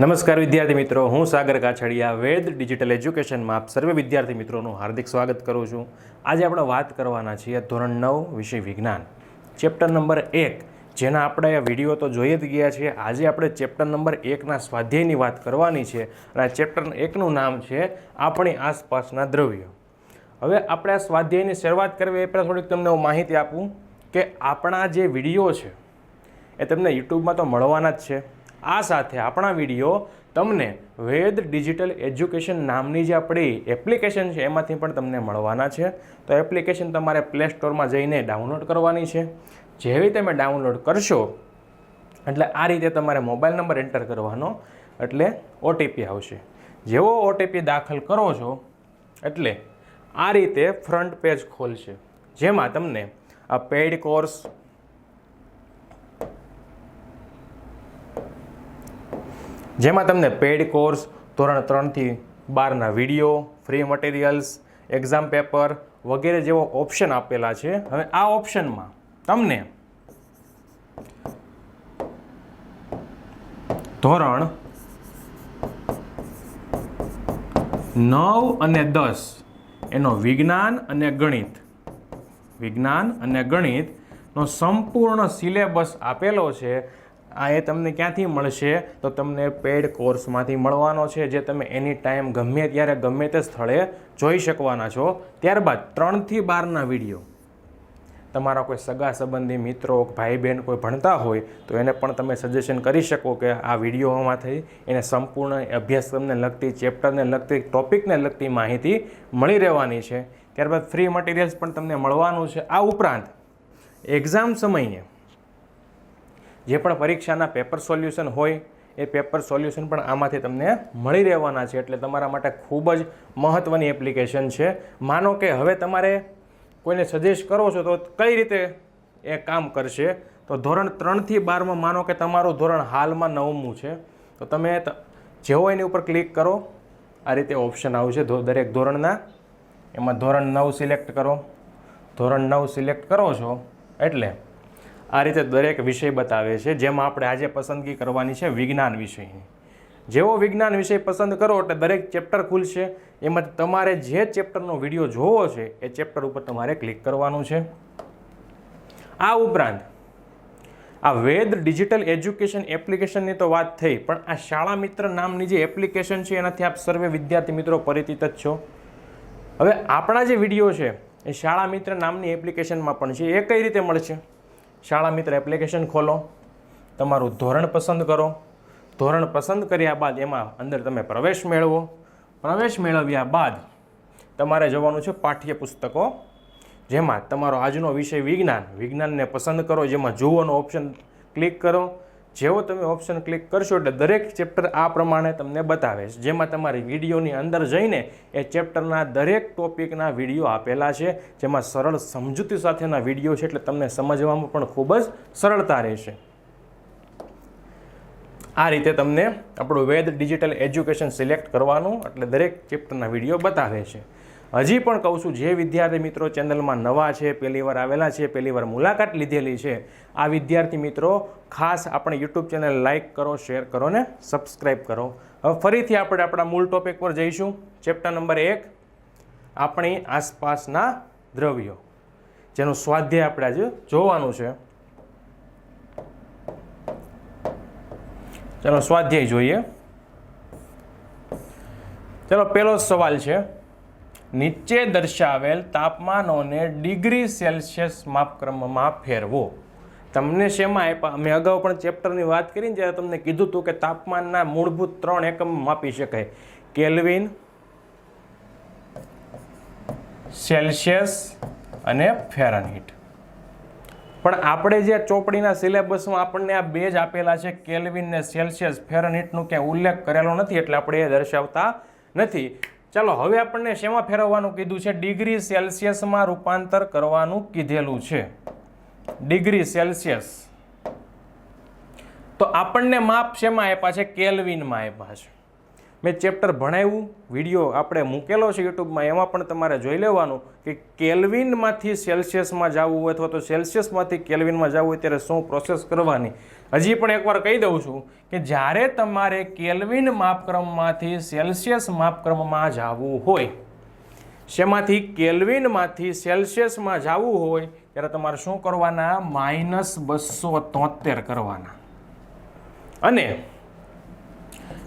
નમસ્કાર વિદ્યાર્થી મિત્રો, હું સાગર કાછડિયા વેદ ડિજિટલ એજ્યુકેશનમાં આપ સર્વે વિદ્યાર્થી મિત્રોનું હાર્દિક સ્વાગત કરું છું. આજે આપણે વાત કરવાના છીએ ધોરણ નવ વિષય વિજ્ઞાન. ચેપ્ટર નંબર એક, જેના આપણે વીડિયો તો જોઈ જ ગયા છીએ, આજે આપણે ચેપ્ટર નંબર એકના સ્વાધ્યાયની વાત કરવાની છે અને આ ચેપ્ટર એકનું નામ છે આપણી આસપાસના દ્રવ્યો. હવે આપણે આ સ્વાધ્યાયની શરૂઆત કરવી એ પહેલાં થોડીક તમને હું માહિતી આપું કે આપણા જે વીડિયો છે, એ તમને યુટ્યુબમાં તો મળવાના જ છે. આ સાથે આપણા વીડિયો તમને વેદ ડિજિટલ એજ્યુકેશન નામની જે આપણી એપ્લિકેશન છે, એમાંથી પણ તમને મળવાના છે. તો એપ્લિકેશન તમારે પ્લે સ્ટોરમાં જઈને ડાઉનલોડ કરવાની છે. જેવી તમે ડાઉનલોડ કરશો, એટલે આ રીતે તમારે મોબાઈલ નંબર એન્ટર કરવાનો એટલે ઓટીપી આવશે. જેવો ઓટીપી દાખલ કરો છો, એટલે આ રીતે ફ્રન્ટ પેજ ખોલશે. જેમાં તમને આ પેઇડ કોર્સ જેમાં તમને પેઇડ કોર્સ ધોરણ ત્રણથી બારના video free materials exam paper વગેરે જેવો ઓપ્શન આપેલા છે. હવે આ ઓપ્શનમાં તમને ધોરણ નવ અને દસ એનો વિજ્ઞાન અને ગણિત, વિજ્ઞાન અને ગણિતનો સંપૂર્ણ સિલેબસ આપેલો છે. આ એ તમને ક્યાંથી મળશે? તો તમને પેડ કોર્સમાંથી મળવાનો છે, જે તમે એની ટાઈમ ગમે ત્યારે ગમે તે સ્થળે જોઈ શકવાના છો. ત્યારબાદ ત્રણથી બારના વીડિયો તમારા કોઈ સગા સંબંધી, મિત્રો ભાઈ બહેન કોઈ ભણતા હોય, તો એને પણ તમે સજેશન કરી શકો કે આ વિડીયોમાંથી એને સંપૂર્ણ અભ્યાસક્રમને લગતી ચેપ્ટરને લગતી ટોપિકને લગતી માહિતી મળી રહેવાની છે. ત્યારબાદ ફ્રી મટીરિયલ્સ પણ તમને મળવાનું છે. આ ઉપરાંત એક્ઝામ સમયે જે પણ પરીક્ષાના પેપર સોલ્યુશન હોય, એ પેપર સોલ્યુશન પણ આમાંથી તમને મળી રહેવાના છે. એટલે તમારા માટે ખૂબ જ મહત્ત્વની એપ્લિકેશન છે. માનો કે હવે તમારે કોઈને સજેસ્ટ કરો છો તો કઈ રીતે એ કામ કરશે? તો ધોરણ ત્રણથી બારમાં માનો કે તમારું ધોરણ હાલમાં નવમું છે. તો તમે જેવો એની ઉપર ક્લિક કરો. આ રીતે ઓપ્શન આવશે દરેક ધોરણના. એમાં ધોરણ નવ સિલેક્ટ કરો. ધોરણ નવ સિલેક્ટ કરો છો. એટલે આ રીતે દરેક વિષય બતાવે છે, જેમાં આપણે આજે પસંદગી કરવાની છે વિજ્ઞાન વિષયની. જેવો વિજ્ઞાન વિષય પસંદ કરો એટલે દરેક ચેપ્ટર ખુલશે. એમાં તમારે જે ચેપ્ટરનો વીડિયો જોવો છે, એ ચેપ્ટર ઉપર તમારે ક્લિક કરવાનું છે. આ ઉપરાંત, આ વેદ ડિજિટલ એજ્યુકેશન એપ્લિકેશનની તો વાત થઈ, પણ આ શાળા મિત્ર નામની જે એપ્લિકેશન છે, એનાથી આપ સર્વે વિદ્યાર્થી મિત્રો પરિચિત જ છો. હવે આપણા જે વીડિયો છે, એ શાળા મિત્ર નામની એપ્લિકેશનમાં પણ છે, એ કઈ રીતે મળશે? શાળા મિત્ર એપ્લિકેશન ખોલો, તમારું ધોરણ પસંદ કરો. ધોરણ પસંદ કર્યા બાદ એમાં અંદર તમે પ્રવેશ મેળવો. પ્રવેશ મેળવ્યા બાદ તમારે જવાનું છે પાઠ્ય પુસ્તકો જેમાં તમારો આજનો વિષય વિજ્ઞાન. વિજ્ઞાનને પસંદ કરો, જેમાં જુઓનો ઓપ્શન ક્લિક કરો. જેવો તમે ઓપ્શન ક્લિક કરશો એટલે દરેક ચેપ્ટર આ પ્રમાણે તમને બતાવે છે. જેમાં તમારી વિડીયોની અંદર જઈને એ ચેપ્ટરના દરેક ટોપિકના વીડિયો આપેલા છે. જેમાં સરળ સમજૂતી સાથેના વીડિયો છે એટલે તમને સમજવામાં પણ ખૂબ જ સરળતા રહેશે. આ રીતે તમને આપણું વેદ ડિજિટલ એજ્યુકેશન સિલેક્ટ કરવાનું એટલે દરેક ચેપ્ટરના વીડિયો બતાવે છે. હજી પણ કહું છું, જે વિદ્યાર્થી મિત્રો ચેનલમાં નવા છે, પહેલી વાર આવેલા છે, પહેલી વાર મુલાકાત લીધેલી છે, આ વિદ્યાર્થી મિત્રો ખાસ આપણે યુટ્યુબ ચેનલ લાઇક કરો, શેર કરો ને સબસ્ક્રાઈબ કરો. હવે ફરીથી આપણે આપણા મૂળ ટોપિક પર જઈશું. ચેપ્ટર નંબર એક, આપણી આસપાસના દ્રવ્યો, જેનું સ્વાધ્યાય આપણે આજે જોવાનું છે. ચલો સ્વાધ્યાય જોઈએ. ચલો, પહેલો સવાલ છે. નીચે દર્શાવેલ તાપમાનોને ડિગ્રી સેલ્સિયસ માપક્રમમાં ફેરવો. તમને શેમાં આપ્યા? મેં અગાઉ પણ ચેપ્ટરની વાત કરીને જ્યારે તમને કીધું હતું કે તાપમાનના મૂળભૂત ત્રણ એકમ માપી શકાય. કેલ્વિન, સેલ્સિયસ અને ફેરનહીટ. પણ આપણે જે ચોપડીના સિલેબસમાં આપણને આ બે જ આપેલા છે, કેલ્વિન ને સેલ્સિયસ, ફેરનહીટનું ક્યાંય ઉલ્લેખ કરેલો નથી, એટલે આપણે એ દર્શાવતા નથી. ચાલો, હવે આપણને શેમાં ફેરવવાનું કીધું છે? ડિગ્રી સેલ્સિયસમાં રૂપાંતર કરવાનું કીધેલું છે. Degree Celsius. તો આપણને માપ શેમાં આપ્યા છે? કેલ્વિનમાં આપ્યા છે. મેં ચેપ્ટર ભણાવ્યું, વીડિયો આપણે મૂકેલો છે યુટ્યુબમાં, એમાં પણ તમારે જોઈ લેવાનું કે કેલ્વિનમાંથી સેલ્સિયસમાં જવું હોય અથવા તો સેલ્સિયસમાંથી કેલ્વિનમાં જવું હોય ત્યારે શું પ્રોસેસ કરવાની. હજી પણ એકવાર કહી દઉં છું કે જ્યારે તમારે કેલ્વિન માપક્રમમાંથી સેલ્સિયસ માપક્રમમાં જવું હોય, શેમાંથી કેલ્વિનમાંથી સેલ્સિયસમાં જવું હોય, ત્યારે તમારે શું કરવાના? માઇનસ બસો તોતેર કરવાના. અને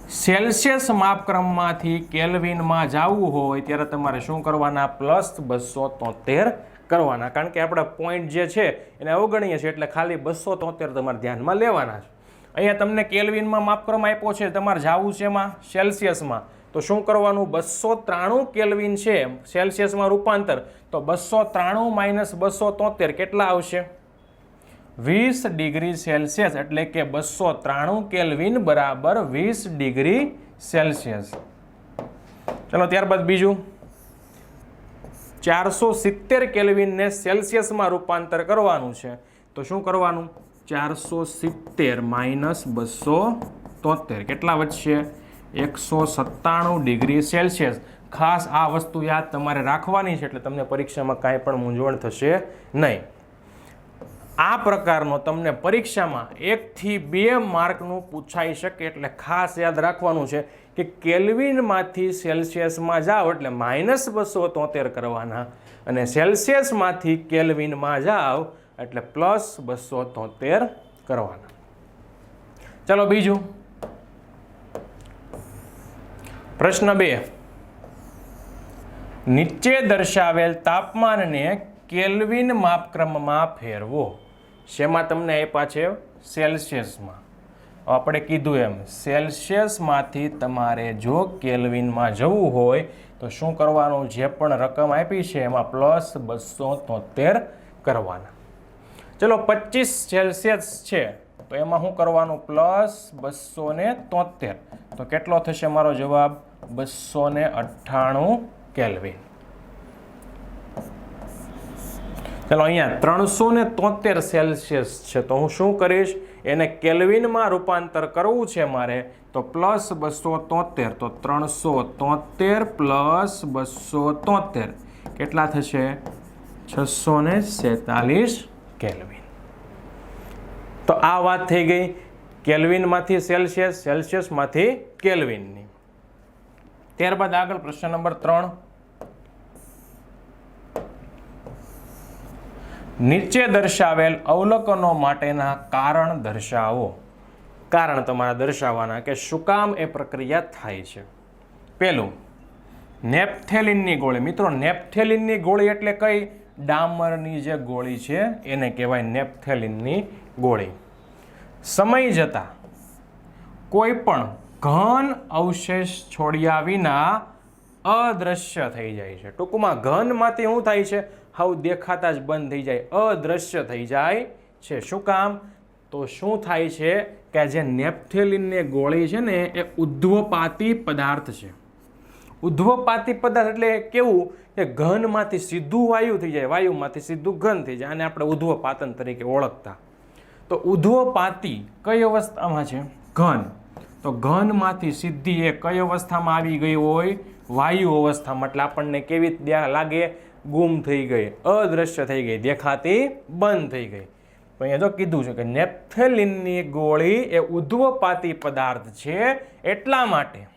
સેલ્સિયસ માપક્રમમાંથી કેલ્વિનમાં જવું હોય ત્યારે તમારે શું કરવાના? પ્લસ બસો તોતેર કરવાના. કારણ કે આપણે પોઈન્ટ જે છે એને અવગણીએ છીએ એટલે ખાલી બસો તોતેર તમારે ધ્યાનમાં લેવાના છે. અહીંયા તમને કેલ્વિનમાં માપક્રમ આપ્યો છે, તમારે જવું છે એમાં? સેલ્સિયસમાં. તો શું કરવાનું? બસો ત્રાણું કેલ્વિન છે, સેલ્સિયસમાં રૂપાંતર. તો બસો ત્રાણું માઇનસ બસો તોતેર કેટલા આવશે? વીસ ડિગ્રી સેલ્સિયસ એટલે કે બસો ત્રાણું કેલ્વિન બરાબર વીસ ડિગ્રી સેલ્સિયસ. ચલો, ત્યારબાદ બીજું. ચારસો સિત્તેર કેલ્વિનને સેલ્સિયસમાં રૂપાંતર કરવાનું છે. તો શું કરવાનું? ચારસો સિત્તેર માઇનસ બસો તોતેર. કેટલા વધશે? એકસો સત્તાણું ડિગ્રી સેલ્સિયસ. ખાસ આ વસ્તુ યાદ તમારે રાખવાની છે, એટલે તમને પરીક્ષામાં કાંઈ પણ મૂંઝવણ થશે નહીં. આ પ્રકારનો તમને પરીક્ષામાં એકથી બે માર્કનું પૂછાઈ શકે એટલે ખાસ યાદ રાખવાનું છે કે કેલ્વિનમાંથી સેલ્સિયસમાં જાઓ એટલે માઇનસ બસો તોતેર કરવાના. અને સેલ્સિયસમાંથી કેલ્વિનમાં જાઓ એટલે પ્લસ બસો તોતેર કરવાના. ચલો બીજું. પ્રશ્ન બે. નીચે દર્શાવેલ તાપમાનને કેલ્વિન માપક્રમમાં ફેરવો. શેમાં તમને આપ્યા છે? સેલ્સિયસમાં. આપણે કીધું એમ, સેલ્સિયસમાંથી તમારે જો કેલ્વિનમાં જવું હોય, તો શું કરવાનું? જે પણ રકમ આપી છે, એમાં પ્લસ બસો તોતેર કરવાના. ચલો, પચીસ સેલ્સિયસ છે, તો એમાં શું કરવાનું? પ્લસ બસો ને તોતેર. તો કેટલો થશે મારો જવાબ? બસો ને અઠ્ઠાણું કેલ્વિન. ચલો અહીંયા ત્રણસો ને તોતેર સેલ્સિયસ છે. તો હું શું કરીશ? એને કેલ્વિનમાં રૂપાંતર કરવું છે મારે. તો પ્લસ બસો તોતેર. તો ત્રણસો તોતેર પ્લસ બસો તોતેર. કેટલા થશે? છસો ને સેતાલીસ કેલ્વિન. તો આ વાત થઈ ગઈ. કેલ્વિનમાંથી સેલ્સિયસ, સેલ્સિયસમાંથી કેલ્વિનની. ત્યારબાદ આગળ પ્રશ્ન નંબર ત્રણ. નીચે દર્શાવેલ અવલોકનો માટેના કારણ દર્શાવો. કારણ તમારા દર્શાવવાના કે શું કામ એ પ્રક્રિયા થાય છે. પહેલું નેપથેલિનની ગોળી. મિત્રો, નેપથેલિનની ગોળી એટલે કઈ? ડામરની જે ગોળી છે, એને કહેવાય નેપથેલિનની ગોળી. સમય જતાં કોઈ પણ ઘન અવશેષ છોડ્યા વિના અદ્રશ્ય થઈ જાય છે. ટૂંકમાં ઘનમાંથી શું થાય છે? હાવ દેખાતા જ બંધ થઈ જાય, અદ્રશ્ય થઈ જાય છે. શું કામ? તો શું થાય છે કે જે નેપ્થેલિનની ગોળી છે ને, એ ઉદ્ધવપાતી પદાર્થ છે. ઉદ્ધવપાતી પદાર્થ એટલે કેવું? કે ઘનમાંથી સીધું વાયુ થઈ જાય, વાયુમાંથી સીધું ઘન થઈ જાય અને આપણે ઉદ્ધવપાતન તરીકે ઓળખતા. તો ઉદ્ધવપાતી કઈ અવસ્થામાં છે? ઘન. તો ઘનમાંથી સીધી એ કઈ અવસ્થામાં આવી ગઈ હોય? વાયુ અવસ્થામાં. એટલે આપણને કેવી લાગે? ગુમ થઈ ગઈ અદૃશ્ય થઈ ગઈ, દેખાતી બંધ થઈ ગઈ. તો અહીંયા જો કીધું છે કે નેપ્થેલિનની ગોળી એ ઉદ્ધ્વપાતી પદાર્થ છે એટલા માટે.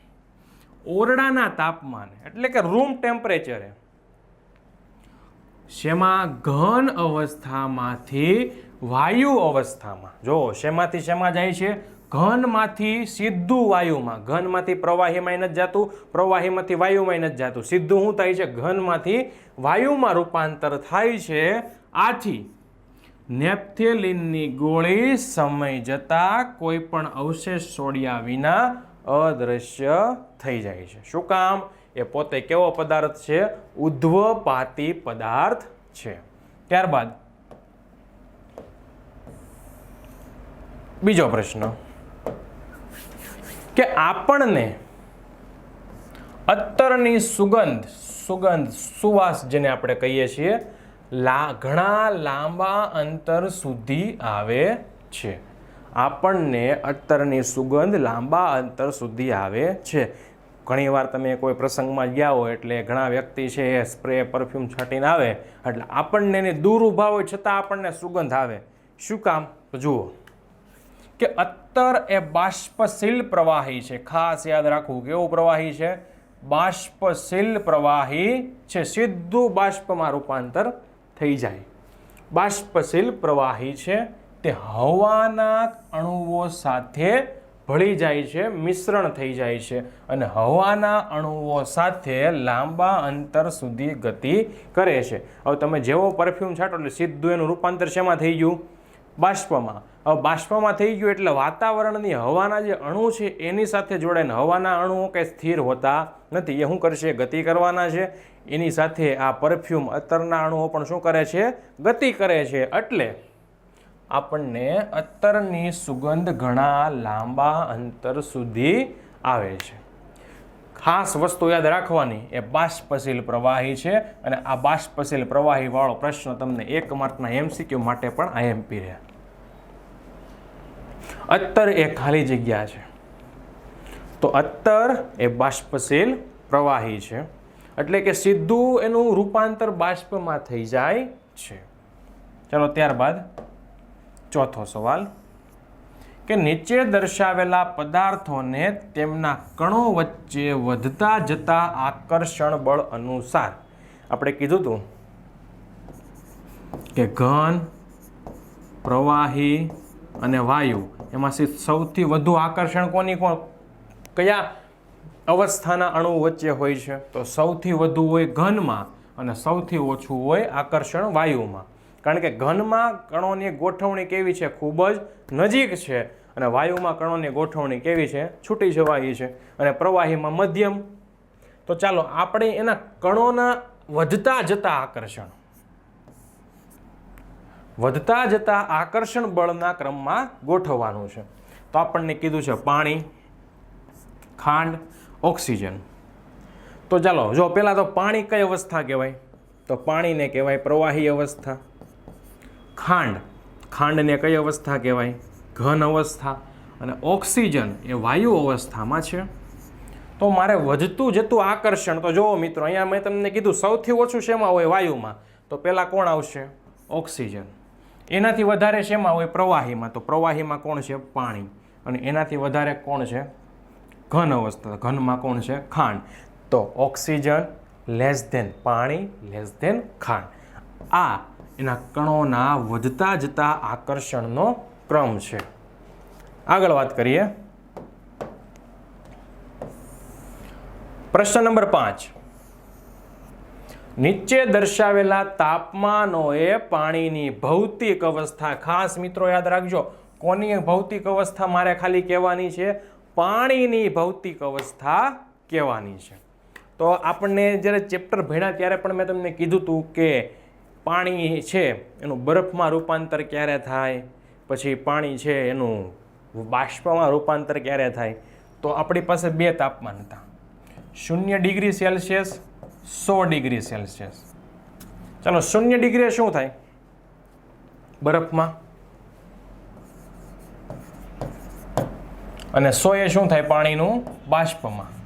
ઓરડાના તાપમાને, એટલે કે રૂમ ટેમ્પરેચરે. શેમાં? ઘન અવસ્થામાંથી વાયુ અવસ્થામાં. જો શેમાંથી શેમાં જાય છે? ઘનમાંથી સીધું વાયુમાં, ઘનમાંથી પ્રવાહીમાં નથી જતું, પ્રવાહીમાંથી વાયુમાં નથી જતું. સીધું શું થાય છે? ઘનમાંથી વાયુમાં રૂપાંતર થાય છે. આથી નેપ્થેલિનની ગોળી સમય જતાં કોઈ પણ અવશેષ છોડ્યા વિના અદ્રશ્ય થઈ જાય છે. શું કામ? એ પોતે કેવો પદાર્થ છે? ઉદ્ધવપાતી પદાર્થ છે. ત્યારબાદ બીજો પ્રશ્ન. કે આપણને અત્તરની સુગંધ સુગંધ, સુવાસ જેને આપણે કહીએ છીએ, લા, ઘણા લાંબા અંતર સુધી આવે છે. આપણને અત્તરની સુગંધ લાંબા અંતર સુધી આવે છે. ઘણીવાર તમે કોઈ પ્રસંગમાં ગયા હો એટલે ઘણા વ્યક્તિ છે એ સ્પ્રે, પરફ્યુમ છાંટીને આવે, એટલે આપણને દૂર ઊભા હોય છતાં આપણને સુગંધ આવે. શું કામ? જુઓ. કે અત્તર એ બાષ્પશીલ પ્રવાહી છે. ખાસ યાદ રાખવું કેવું પ્રવાહી છે? બાષ્પશીલ પ્રવાહી છે. સીધું બાષ્પમાં રૂપાંતર થઈ જાય. બાષ્પશીલ પ્રવાહી છે તે હવાના અણુઓ સાથે ભળી જાય છે, મિશ્રણ થઈ જાય છે અને હવાના અણુઓ સાથે લાંબા અંતર સુધી ગતિ કરે છે. હવે તમે જેવો પરફ્યુમ છાંટો એટલે સીધું એનું રૂપાંતર શેમાં થઈ ગયું? બાષ્પમાં. હવે બાષ્પમાં થઈ ગયું એટલે વાતાવરણની હવાના જે અણુ છે, એની સાથે જોડાઈને હવાના અણુઓ કંઈ સ્થિર હોતા નથી. એ શું કરશે? ગતિ કરવાના છે. એની સાથે આ પરફ્યુમ અત્તરના અણુઓ પણ શું કરે છે? ગતિ કરે છે. એટલે આપણને અત્તરની સુગંધ ઘણા લાંબા અંતર સુધી આવે છે. ખાસ વસ્તુ યાદ રાખવાની, એ બાષ્પશીલ પ્રવાહી છે અને આ બાષ્પશીલ પ્રવાહીવાળો પ્રશ્ન તમને એક માર્કના એમસીક્યુ માટે પણ આઈએમપી રહે. અત્તર એ ખાલી જગ્યા છે. તો અત્તર એ બાષ્પશીલ પ્રવાહી છે. એટલે કે સીધું એનું રૂપાંતર બાષ્પમાં થઈ જાય છે. ચાલો ત્યારબાદ ચોથો સવાલ. કે નીચે દર્શાવેલા પદાર્થોને તેમના કણો વચ્ચે વધતા જતા આકર્ષણ બળ અનુસાર. આપણે કીધું હતું કે ઘન, પ્રવાહી અને વાયુ, એમાંથી સૌથી વધુ આકર્ષણ કોની કોણ? કયા અવસ્થાના અણુ વચ્ચે હોય છે? તો સૌથી વધુ હોય ઘનમાં અને સૌથી ઓછું હોય આકર્ષણ વાયુમાં. કારણ કે ઘનમાં કણોની ગોઠવણી કેવી છે? ખૂબ જ નજીક છે. અને વાયુમાં કણોની ગોઠવણી કેવી છે? છૂટી જવાઈ છે. અને પ્રવાહીમાં મધ્યમ. તો ચાલો, આપણે એના કણોના વધતા જતા આકર્ષણ. વધતા જતા આકર્ષણ બળના ક્રમમાં ગોઠવવાનું છે. તો આપણને કીધું છે પાણી, ખાંડ, ઓક્સિજન. તો ચાલો, જો પહેલાં તો પાણી કઈ અવસ્થા કહેવાય? તો પાણીને કહેવાય પ્રવાહી અવસ્થા. ખાંડ. ખાંડને કઈ અવસ્થા કહેવાય? ઘન અવસ્થા. અને ઓક્સિજન એ વાયુ અવસ્થામાં છે. તો મારે વધતું જતું આકર્ષણ, તો જુઓ મિત્રો, અહીંયા મેં તમને કીધું, સૌથી ઓછું શેમાં હોય વાયુમાં? તો પહેલાં કોણ આવશે? ઓક્સિજન. એનાથી વધારે શેમાં હોય? પ્રવાહીમાં. તો પ્રવાહીમાં કોણ છે? પાણી. અને એનાથી વધારે કોણ છે? ઘન અવસ્થા. ઘનમાં કોણ છે? ખાંડ. તો ઓક્સિજન, લેસ ધેન પાણી, લેસ ધેન ખાંડ. આ એના કણોના વધતા જતા આકર્ષણનો ક્રમ છે. આગળ વાત કરીએ. પ્રશ્ન નંબર પાંચ. નીચે દર્શાવેલા તાપમાનોએ પાણીની ભૌતિક અવસ્થા. ખાસ મિત્રો યાદ રાખજો, કોની ભૌતિક અવસ્થા મારે ખાલી કહેવાની છે? પાણીની ભૌતિક અવસ્થા કહેવાની છે. તો આપણને જ્યારે ચેપ્ટર ભણ્યા ત્યારે પણ મેં તમને કીધું હતું કે પાણી છે, એનું બરફમાં રૂપાંતર ક્યારે થાય? પછી પાણી છે, એનું બાષ્પમાં રૂપાંતર ક્યારે થાય? તો આપણી પાસે બે તાપમાન હતા. શૂન્ય ડિગ્રી સેલ્સિયસ, સો ડિગ્રી સેલ્સિયસ. ચાલો, શૂન્ય ડિગ્રી શું થાય? બરફમાં. અને સો એ શું થાય? પાણીનું બાષ્પમાં.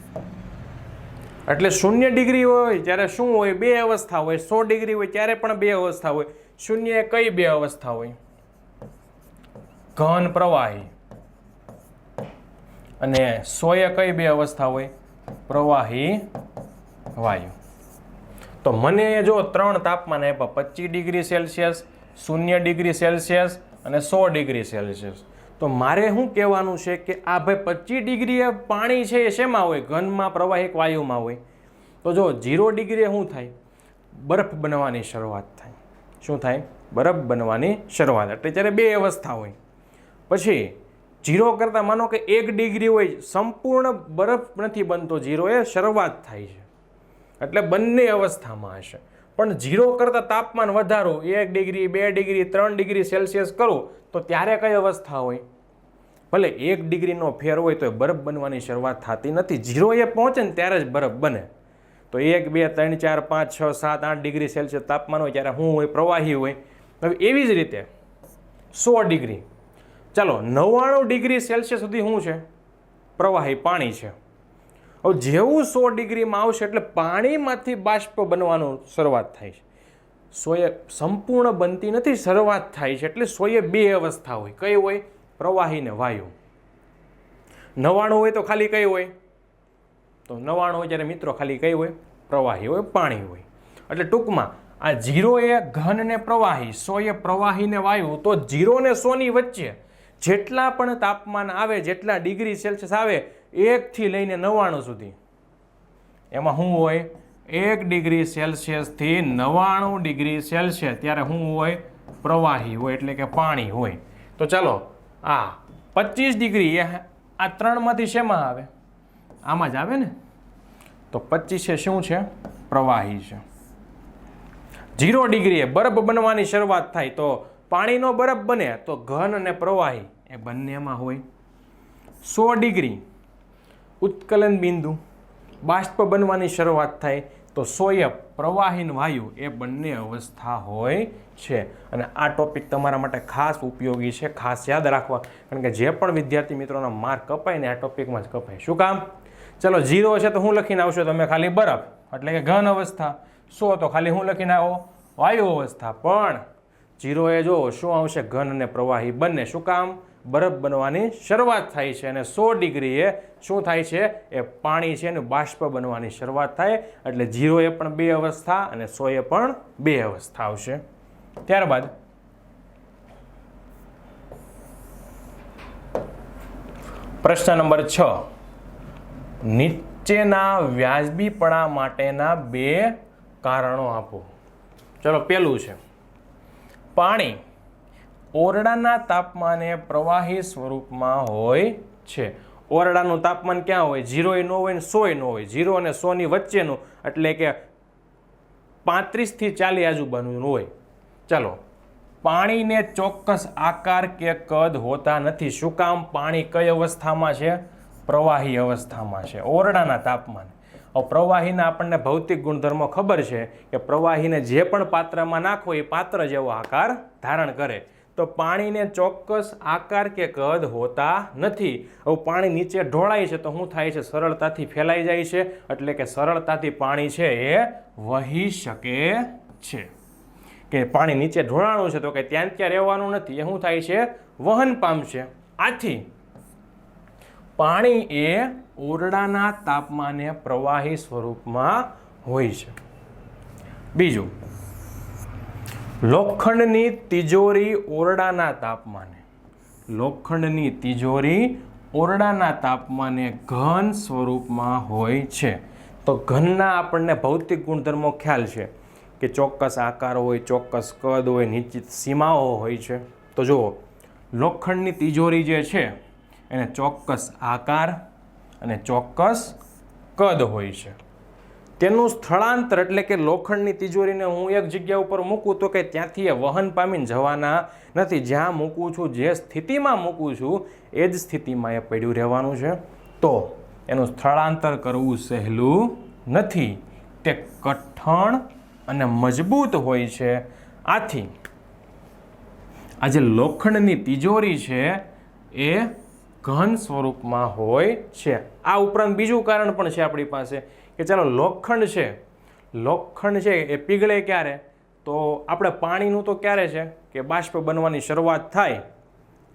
એટલે શૂન્ય ડિગ્રી હોય ત્યારે શું હોય, બે અવસ્થા હોય, સો ડિગ્રી હોય ત્યારે પણ બે અવસ્થા હોય. શૂન્ય કઈ બે અવસ્થા હોય? ઘન પ્રવાહી. અને સો એ કઈ બે અવસ્થા હોય? પ્રવાહી વાયુ. તો મને જો ત્રણ તાપમાન આપ્યા પચીસ ડિગ્રી સેલ્સિયસ, શૂન્ય ડિગ્રી સેલ્સિયસ અને સો ડિગ્રી સેલ્સિયસ. તો મારે શું કહેવાનું છે કે આ ભાઈ પચીસ ડિગ્રીએ પાણી છે એ શેમાં હોય? ઘનમાં પ્રવાહીક વાયુમાં હોય. તો જો જીરો ડિગ્રીએ શું થાય? બરફ બનવાની શરૂઆત થાય. શું થાય? બરફ બનવાની શરૂઆત. એટલે જ્યારે બે અવસ્થા હોય. પછી જીરો કરતાં માનો કે એક ડિગ્રી હોય, સંપૂર્ણ બરફ નથી બનતો જીરો એ શરૂઆત થાય છે. એટલે બંને અવસ્થામાં હશે. પણ જીરો કરતાં તાપમાન વધારો, એક ડિગ્રી, બે ડિગ્રી, ત્રણ ડિગ્રી સેલ્સિયસ કરો, તો ત્યારે કઈ અવસ્થા હોય? ભલે એક ડિગ્રીનો ફેર હોય તો એ બરફ બનવાની શરૂઆત થતી નથી. ઝીરોએ પહોંચે ને ત્યારે જ બરફ બને. તો એક, બે, ત્રણ, ચાર, પાંચ, છ, સાત, આઠ ડિગ્રી સેલ્સિયસ તાપમાન હોય ત્યારે શું હોય, પ્રવાહી હોય. હવે એવી જ રીતે સો ડિગ્રી. ચાલો, નવ્વાણું ડિગ્રી સેલ્સિયસ સુધી શું છે? પ્રવાહી પાણી છે. હવે જેવું સો ડિગ્રીમાં આવશે એટલે પાણીમાંથી બાષ્પ બનવાનું શરૂઆત થાય છે. સોએ સંપૂર્ણ બનતી નથી, શરૂઆત થાય છે. એટલે સોએ બે અવસ્થા હોય. કઈ હોય? પ્રવાહી ને વાયુ. નવાણું હોય તો ખાલી કઈ હોય? તો નવાણું હોય જ્યારે મિત્રો ખાલી કઈ હોય? પ્રવાહી હોય, પાણી હોય. એટલે ટૂંકમાં, આ જીરો એ ઘન ને પ્રવાહી સો એ પ્રવાહી ને વાયુ. તો જીરો ને સોની વચ્ચે જેટલા પણ તાપમાન આવે, જેટલા ડિગ્રી સેલ્સિયસ આવે, એકથી લઈને નવ્વાણું સુધી. એમાં શું હોય? એક ડિગ્રી સેલ્સિયસથી નવ્વાણું ડિગ્રી સેલ્સિયસ. ત્યારે શું હોય? પ્રવાહી હોય, એટલે કે પાણી હોય. તો ચાલો આ પચીસ ડિગ્રી એ આ ત્રણમાંથી શેમાં આવે? આમાં જ આવે ને? તો પચીસે શું છે? પ્રવાહી છે. જીરો ડિગ્રીએ બરફ બનવાની શરૂઆત થાય તો પાણીનો બરફ બને તો ઘન અને પ્રવાહી એ બંનેમાં હોય. સો ડિગ્રી. ઉત્કલન બિંદુ. બાષ્પ બનવાની શરૂઆત થાય તો સોય પ્રવાહીન વાયુ એ બંને અવસ્થા હોય છે. અને આ ટોપિક તમારા માટે ખાસ ઉપયોગી છે, ખાસ યાદ રાખવા. કારણ કે જે પણ વિદ્યાર્થી મિત્રોના માર્ક કપાય ને આ ટોપિકમાં જ કપાય. શું કામ? ચલો જીરો છે તો હું લખીને આવશો તમે ખાલી બરફ. એટલે કે ઘન અવસ્થા. સો તો ખાલી હું લખીને આવો. વાયુ અવસ્થા. પણ જીરો એ જો શું આવશે? ઘન અને પ્રવાહી બંને. શું કામ? બરફ બનવાની શરૂઆત થાય છે અને સો ડિગ્રીએ શું થાય છે? એ પાણી છે એનું બાષ્પ બનવાની શરૂઆત થાય. એટલે ઝીરોએ પણ બે અવસ્થા અને સોએ પણ બે અવસ્થા આવશે. ત્યારબાદ પ્રશ્ન નંબર છ. નીચેના વ્યાજબીપણા માટેના બે કારણો આપો. ચલો પેલું છે. પાણી ઓરડાના તાપમાને પ્રવાહી સ્વરૂપમાં હોય છે. ઓરડાનું તાપમાન ક્યાં હોય? ઝીરો નો હોય ને સોય ન હોય. ઝીરો અને સોની વચ્ચેનું એટલે કે પાંત્રીસથી ચાલી આજુબાજુનું હોય. ચાલો, પાણીને ચોક્કસ આકાર કે કદ હોતા નથી. શું કામ પાણી કઈ અવસ્થામાં છે? પ્રવાહી અવસ્થામાં છે. ઓરડાના તાપમાન. હવે પ્રવાહીના આપણને ભૌતિક ગુણધર્મો ખબર છે કે પ્રવાહીને જે પણ પાત્રમાં નાખો એ પાત્ર જેવો આકાર ધારણ કરે તો પાણીને ચોક્કસ આકાર કે કદ હોતા નથી. હવે પાણી નીચે ઢોળાય છે તો શું થાય છે? સરળતાથી ફેલાઈ જાય છે. એટલે કે સરળતાથી પાણી છે એ વહી શકે છે. કે પાણી નીચે ઢોળાણું છે તો કે ત્યાં ત્યાં રહેવાનું નથી. એ શું થાય છે? વહન પામશે આથી પાણી એ ઓરડાના તાપમાને પ્રવાહી સ્વરૂપમાં હોય છે. બીજું લોખંડની તિજોરી ઓરડાના તાપમાને. લોખંડની તિજોરી ઓરડાના તાપમાને ઘન સ્વરૂપમાં હોય છે. તો ઘનના આપણને ભૌતિક ગુણધર્મો ખ્યાલ છે કે ચોક્કસ આકાર હોય, ચોક્કસ કદ હોય નિશ્ચિત સીમાઓ હોય છે. તો જુઓ, લોખંડની તિજોરી જે છે, એને ચોક્કસ આકાર અને ચોક્કસ કદ હોય છે. તેનું સ્થળાંતર એટલે કે લોખંડની તિજોરીને હું એક જગ્યા ઉપર મૂકું તો કે ત્યાંથી એ વહન પામીને જવાના નથી. જ્યાં મૂકું છું, જે સ્થિતિમાં મૂકું છું, એ જ સ્થિતિમાં એ પડ્યું રહેવાનું છે. તો એનું સ્થળાંતર કરવું સહેલું નથી. તે કઠણ અને મજબૂત હોય છે. આથી આ જે લોખંડની તિજોરી છે, એ ઘન સ્વરૂપમાં હોય છે. આ ઉપરાંત બીજું કારણ પણ છે આપણી પાસે. કે ચાલો લોખંડ છે લોખંડ છે એ પીગળે ક્યારે? તો આપણે પાણીનું તો ક્યારે છે? કે બાષ્પ બનવાની શરૂઆત થાય.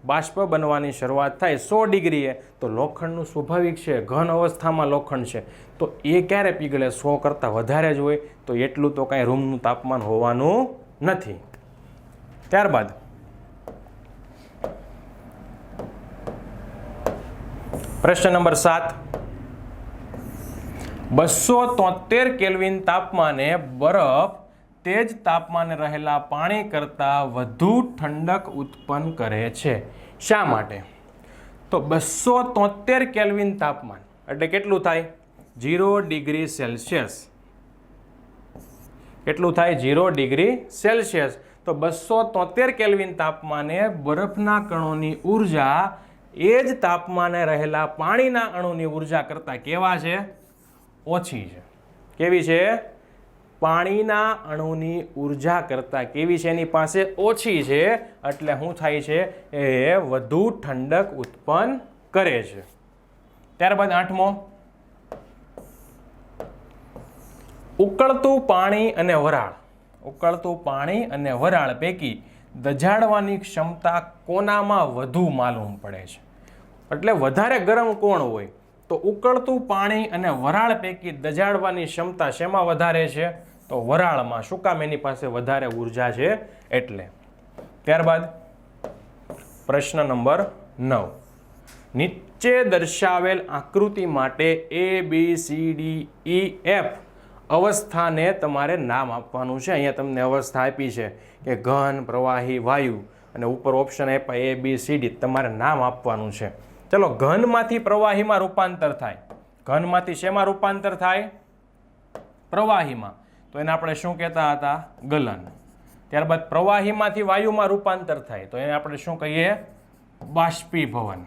બાષ્પ બનવાની શરૂઆત થાય સો ડિગ્રીએ. તો લોખંડનું સ્વાભાવિક છે, ઘન અવસ્થામાં લોખંડ છે. તો એ ક્યારે પીગળે? સો કરતાં વધારે જ હોય. તો એટલું તો કાંઈ રૂમનું તાપમાન હોવાનું નથી. ત્યારબાદ પ્રશ્ન નંબર સાત. બસો તોતેર કેલ્વિન તાપમાને બરફ તે જ તાપમાને રહેલા પાણી કરતાં વધુ ઠંડક ઉત્પન્ન કરે છે. શા માટે? તો બસો તોતેર કેલ્વિન તાપમાન એટલે કેટલું થાય? Zero degree Celsius. કેટલું થાય? Zero degree Celsius. તો બસો તોતેર કેલ્વિન તાપમાને બરફના કણોની ઊર્જા એ જ તાપમાને રહેલા પાણીના અણુની ઊર્જા કરતાં કેવા છે? ઓછી છે. કેવી છે? પાણીના અણુની ઊર્જા કરતાં કેવી છે? એની પાસે ઓછી છે, એટલે શું થાય છે? એ વધુ ઠંડક ઉત્પન્ન કરે છે. ત્યારબાદ આઠમો. ઉકળતું પાણી અને વરાળ. ઉકળતું પાણી અને વરાળ પૈકી દજાડવાની ક્ષમતા કોનામાં વધુ માલુમ પડે છે? એટલે વધારે ગરમ કોણ હોય? તો ઉકળતું પાણી અને વરાળ પૈકી દજાડવાની ક્ષમતા શેમાં વધારે છે? તો વરાળમાં. શું કામ એની પાસે વધારે ઊર્જા છે? એટલે ત્યારબાદ પ્રશ્ન નંબર નવ. નીચે દર્શાવેલ આકૃતિ માટે A B C D E F અવસ્થાને તમારે નામ આપવાનું છે. અહીંયા તમને અવસ્થા આપી છે કે ઘન, પ્રવાહી, વાયુ અને ઉપર ઓપ્શન આપ્યા એ બી સી ડી તમારે નામ આપવાનું છે. ચલો, ઘનમાંથી પ્રવાહીમાં રૂપાંતર થાય. ઘનમાંથી શેમાં રૂપાંતર થાય? પ્રવાહીમાં. તો એને આપણે શું કહેતા હતા? ગલન. ત્યારબાદ પ્રવાહીમાંથી વાયુમાં રૂપાંતર થાય. તો એને આપણે શું કહીએ? બાષ્પીભવન.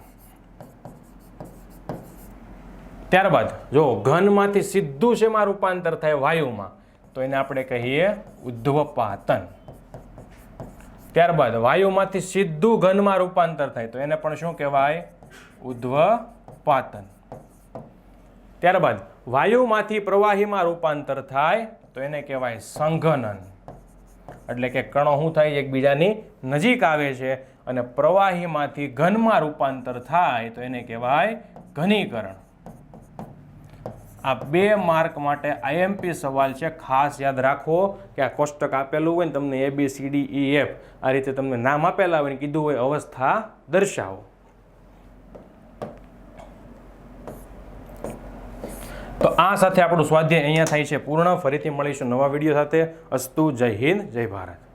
ત્યારબાદ, જો ઘનમાંથી સીધું શેમાં રૂપાંતર થાય? વાયુમાં. તો એને આપણે કહીએ ઉદ્ધવપાતન ત્યારબાદ, વાયુમાંથી સીધું ઘનમાં રૂપાંતર થાય. તો એને પણ શું કહેવાય? ઉદ્ધવપાતન ત્યારબાદ વાયુમાંથી પ્રવાહીમાં રૂપાંતર થાય તો એને કહેવાય સંઘનન. એટલે કે કણો શું થાય? એકબીજાની નજીક આવે છે અને પ્રવાહીમાંથી ઘનમાં રૂપાંતર થાય તો એને કહેવાય ઘનીકરણ. આ બે માર્ક માટે આઈએમપી સવાલ છે. ખાસ યાદ રાખો કે આ કોષ્ટક આપેલું હોય ને તમને A B C D E F આ રીતે તમને નામ આપેલા હોય ને કીધું હોય અવસ્થા દર્શાવો. તો આ સાથે આપણું સ્વાધ્યાય અહીંયા થાય છે પૂર્ણ. ફરીથી મળીશું નવા વીડિયો સાથે. અસ્તુ જય હિન્દ, જય ભારત.